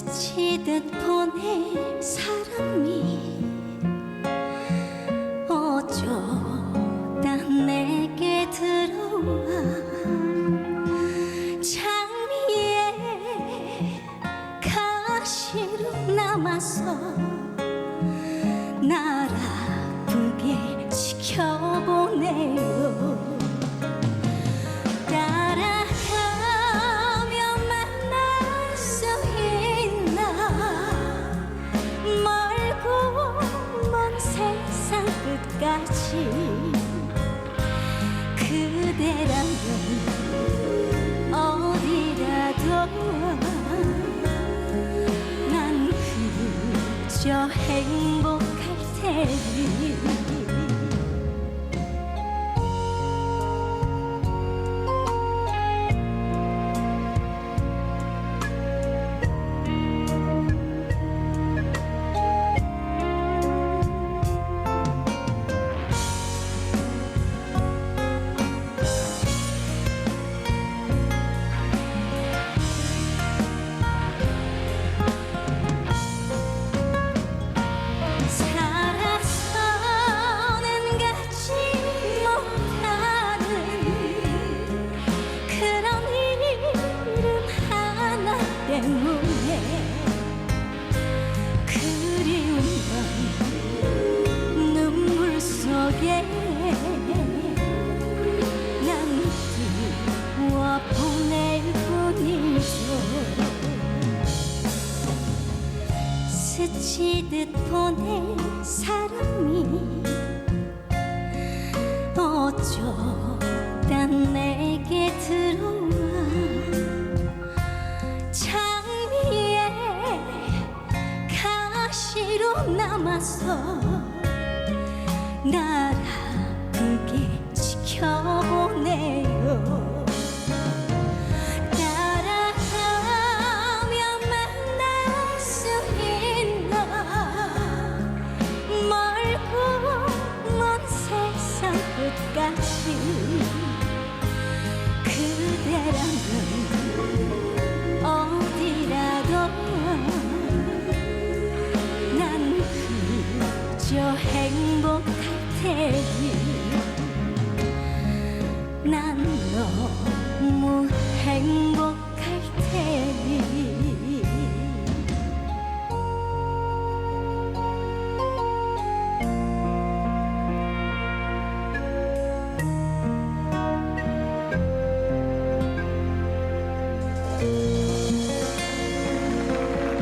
스치듯 보낼 사람이 어쩌다 내게 들어와 장미에 가시로 남아서 날 아프게 지켜보네요 끝까 스치듯 보낸 사람이 어쩌다 내게 들어와 장미에 가시로 남아서 날아 끝까지 그대라면 어디라도 난 그저 행복할 테니 난 너무 행복할 테니